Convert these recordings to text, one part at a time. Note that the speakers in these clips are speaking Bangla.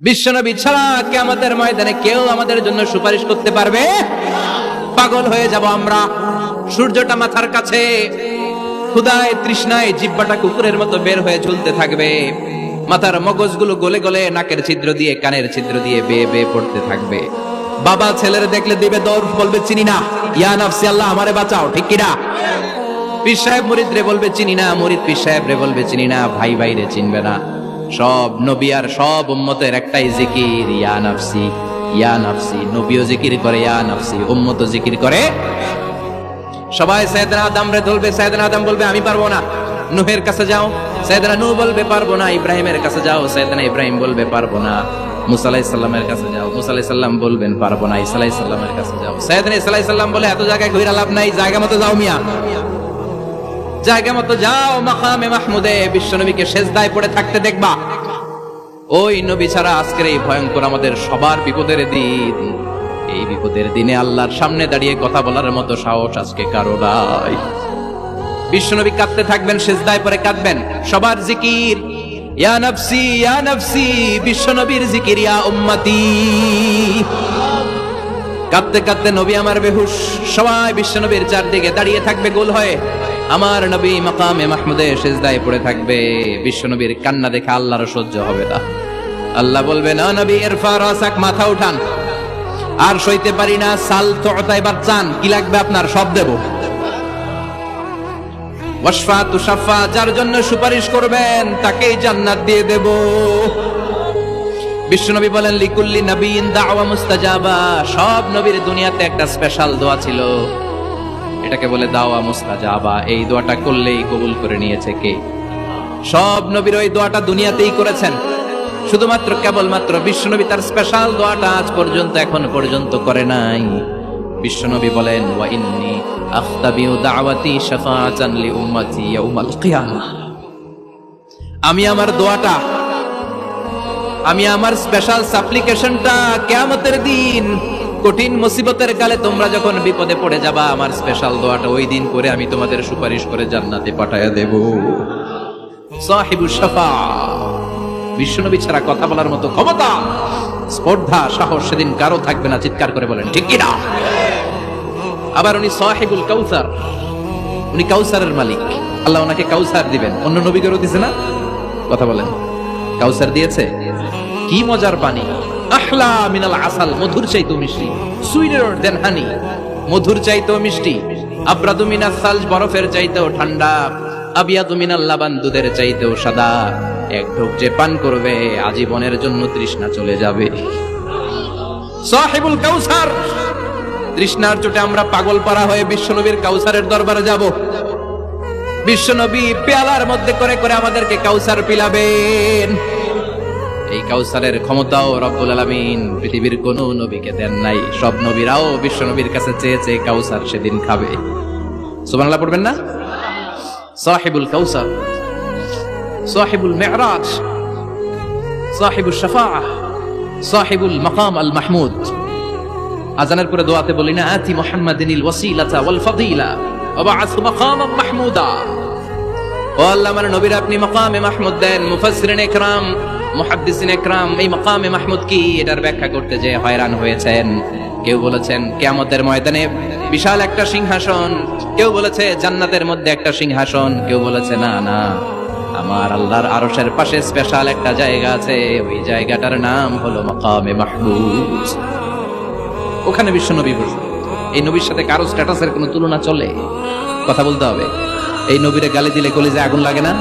বিশ্বনবী ছাড়া কেয়ামতের ময়দানে কেউ আমাদের জন্য সুপারিশ করতে পারবে? পাগল হয়ে যাব আমরা। সূর্যটা মাথার কাছে। ক্ষুদায় তৃষ্ণায় জিব্বাটা কুকুরের মতো বের হয়ে ঝুলতে থাকবে। মাথার মগজগুলো গলে গলে নাকের ছিদ্র দিয়ে, কানের ছিদ্র দিয়ে বেয়ে বেয়ে পড়তে থাকবে। বাবা ছেলের দেখলে দিবে দৌড়, বলবে, চিনি না। ইয়া নাফসি, আল্লাহ আমারে বাঁচাও, ঠিক কিনা? পীর সাহেব মুরিদ রে বলবে, চিনি না। মুরিদ পীর সাহেব রে বলবে, চিনি না। ভাই ভাই রে চিনবে না। সব নবী আর সব উম্মতের একটাই জিকির, ইয়া নাফসি ইয়া নাফসি। নবীও জিকির করে, ইয়া নাফসি। উম্মত জিকির করে। সবাই, সাইয়েদনা আদম রে ধরবে, সাইয়েদনা আদম বলবে, আমি পারব না। নুহের কাছে যাও। সাইয়েদনা নূহ বলবে, পারব না। ইব্রাহিমের কাছে যাও। সাইয়েদনা ইব্রাহিম বলবে, পারব না। মুসা আলাইহিস সালামের কাছে যাও। মুসা আলাইহিস সালাম বলবেন, পারব না। ঈসা আলাইহিস সালামের কাছে যাও। সাইয়েদনা ঈসা আলাইহিস সালাম বলে, এত জায়গায় ঘুরে লাভ নাই, জায়গা মতো যাও মিয়া। জায়গা মতো যাও মাকামে মাহমুদে, বিশ্বনবীকে সেজদায় পড়ে থাকতে দেখবা। ওই নবী ছাড়া আজকের এই ভয়ঙ্কর আমাদের সবার বিপদের দিন। এই বিপদের দিনে আল্লাহর সামনে দাঁড়িয়ে কথা বলার মতো সাহস আজকে কারও নাই। বিশ্বনবী কাঁদতে থাকবেন, সেজদায় পরে কাঁদবেন। সবার জিকির, ইয়া নফসি ইয়া নফসি, বিশ্বনবীর জিকির, ইয়া উম্মতি। কাঁদতে কাঁদতে নবী আমার বেহুশ। সবাই বিশ্বনবীর চারদিকে দাঁড়িয়ে থাকবে গোল হয়ে। আমার নবী মাকামে মাহমুদে সেজদায় পড়ে থাকবে। বিশ্বনবীর কান্না দেখে আল্লাহর সহ্য হবে না। আল্লাহ বলবে, না নবী এরফা রাসাক মাথা উঠান। আর সইতে পারি না, সাল তো এবার চান কি লাগবে আপনার? সব দেব। যার জন্য সুপারিশ করবেন, তাকেই জান্নাত দিয়ে দেব। বিশ্বনবী বলেন, লিকুল্লি নবীন দাওয়া মুস্তাজাবা। সব নবীর দুনিয়াতে একটা স্পেশাল দোয়া ছিল। এটাকে বলে দাওয়া মুস্তাজাবা। এই দোয়াটা করলেই কবুল করে নিয়েছে কে? সব নবীর ওই দোয়াটা দুনিয়াতেই করেছেন। শুধুমাত্র কেবলমাত্র বিশ্বনবী তার স্পেশাল দোয়াটা আজ পর্যন্ত, এখন পর্যন্ত করে নাই। বিশ্বনবী বলেন, ওয়া ইন্নি দাওয়াতি শাফাআতান উম্মতি ইয়াউমাল কিয়ামাহ আমি আমার দোয়াটা, আমি আমার স্পেশাল সাপ্লিকেশনটা কেয়ামতের দিন কঠিন মুসিবতের কালে তোমরা যখন বিপদে পড়ে যাবা, আমার স্পেশাল দোয়াটা ওই দিন করে আমি তোমাদের সুপারিশ করে জান্নাতে পাঠায়া দেব। সাহিবু শাফা বিশ্বনবী ছাড়া কথা বলার মতো ক্ষমতা, স্পর্ধা, সাহস সেদিন কারও থাকবে না, চিৎকার করে বলেন, ঠিক কিনা? আবার উনি সাহেবুল কাউসার। উনি কাউসারের মালিক। আল্লাহ ওনাকে কাউসার দিবেন। অন্য নবীদেরও দিছে না? কথা বলেন। কাউসার দিয়েছে? কি মজার পানি আহলা মিনাল আসাল, মধুর চাইতো মিষ্টি। দেন হানি, মধুর চাইতো মিষ্টি। আব্রাদু মিনাল সালজ, বরফের চাইতেও ঠান্ডা। আবিয়াদু মিনাল লাবান, দুধের চাইতেও সাদা। এক ঢোক যে পান করবে, আজীবনের জন্য তৃষ্ণা চলে যাবে। সাহেবুল কাউসার, তৃষ্ণার চোটে আমরা পাগল পাড়া হয়ে বিশ্বনবীর কাউসারের দরবারে যাব। বিশ্বনবী পেয়ালার মধ্যে করে করে আমাদেরকে কাউসার পিলাবেন। এই কাউসারের ক্ষমতাও রব্বুল আলামিন পৃথিবীর কোন নবীকে দেন নাই। সব নবীরাও বিশ্বনবীর কাছে চেয়ে চেয়ে কাউসার সেদিন খাবে। সুবহানাল্লাহ পড়বেন না? সাহিবুল কাউসার, সাহিবুল মেহরাজ সাহিবুল শাফাআহ, সাহিবুল মাকাম আল মাহমুদ। আজানের পরে দোয়াতে বলি না, আতি মুহাম্মাদিনিল ওয়াসিলাতা ওয়াল ফাদিলা ওয়া বা'আথু মাকামান মাহমুদা। ও আল্লাহ, আমার নবীর আপনি মাকামে মাহমুদ দেন, মুফাসসিরিন ইকরাম মুহাদ্দিসিন ইকরাম এই মাকামে মাহমুদ কি? এটার ব্যাখ্যা করতে যে হয়রান হয়েছেন। কেউ বলেছেন, কিয়ামতের ময়দানে বিশাল একটা সিংহাসন। কেউ বলেছে, জান্নাতের মধ্যে একটা সিংহাসন। কেউ বলেছে, না না, আমার আল্লাহর আরশের পাশে স্পেশাল একটা জায়গা আছে। ওই জায়গাটার নাম হলো মকামে মাহমুদ। ওখানে বিশ্ব নবী বসবে এই নবীর সাথে কারও স্ট্যাটাসের কোনো তুলনা চলে? কথা বলতে হবে। এই নবীরে গালি দিলে কলিজে আগুন লাগে না?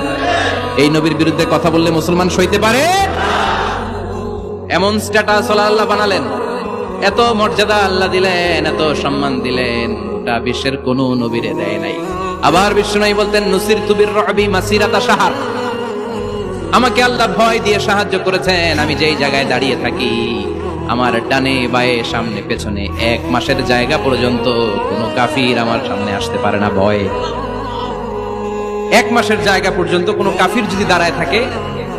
এই নবীর বিরুদ্ধে কথা বললে মুসলমান সইতে পারে? এমন স্ট্যাটাস আল্লাহ বানালেন। এত মর্যাদা আল্লাহ দিলেন, এত সম্মান দিলেন ওটা বিশ্বের কোন নবীরে দেয় নাই। আবার বিশ্ব নাই বলতেন, নসির তুবির রবি মাসিরাতা সাহার। আমাকে আল্লাহ ভয় দিয়ে সাহায্য করেছেন, আমি যেই জায়গায় দাঁড়িয়ে থাকি, আমার ডানে বায়ে সামনে পেছনে এক মাসের জায়গা পর্যন্ত কোনো কাফির আমার সামনে আসতে পারে না, ভয়ে। এক মাসের জায়গা পর্যন্ত কোনো কাফির যদি দাঁড়ায় থাকে,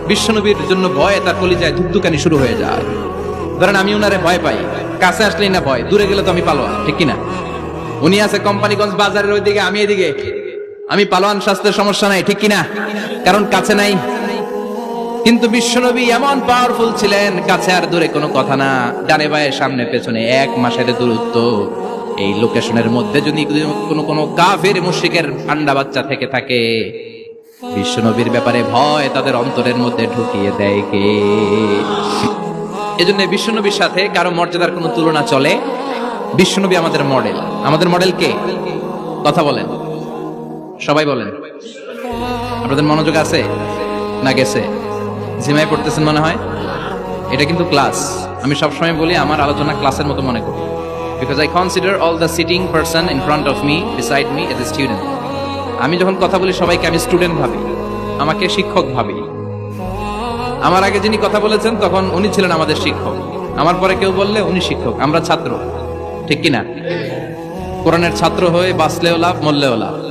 বিশ্বনবীর জন্য ভয়, তার কলিজায় ধুকধুকানি শুরু হয়ে যায়। ধরেন আমি উনারে ভয় পাই, কাছে আসলেই না ভয়, দূরে গেলে তো আমি পালোয়ান, ঠিক কিনা? উনি আছে কোম্পানিগঞ্জ বাজারের ওইদিকে, আমি এদিকে। আমি পালোয়ান স্বাস্থ্যের সমস্যা নাই, ঠিক কিনা? কারণ কাছে নাই। কিন্তু বিশ্বনবী এমন পাওয়ারফুল ছিলেন, কাছে আর দূরে কোনো কথা না। ডানে বায়ে, সামনে, পেছনে, এক মাসের দূরত্ব। এই লোকেশনের মধ্যে যদি কোনো কোনো কাফের মুশিকের আন্ডা বাচ্চা থেকে থাকে, বিশ্বনবীর ব্যাপারে ভয় তাদের অন্তরের মধ্যে ঢুকিয়ে দেয় কে? এজন্য বিশ্বনবীর সাথে কারও মর্যাদার কোনো তুলনা চলে। বিশ্বনবী আমাদের মডেল আমাদের মডেল কে? কথা বলেন। সবাই বলেন। আপনাদের মনোযোগ আছে? না গেছে? জিমায় পড়তেছেন মনে হয়? এটা কিন্তু ক্লাস আমি সবসময় বলি, আমার আলোচনা ক্লাসের মতো মনে করি because I consider all the sitting person in front of me decide me as a student আমি যখন কথা বলি সবাইকে আমি স্টুডেন্ট ভাবি। আমাকে শিক্ষক ভাবি। আমার আগে যিনি কথা বলেছেন, তখন উনি ছিলেন আমাদের শিক্ষক। আমার পরে কেউ বললে উনি শিক্ষক, আমরা ছাত্র। ঠিক কিনা? কোরআনের ছাত্র হয়ে বাঁচলেও লাভ, মরলেও লাভ।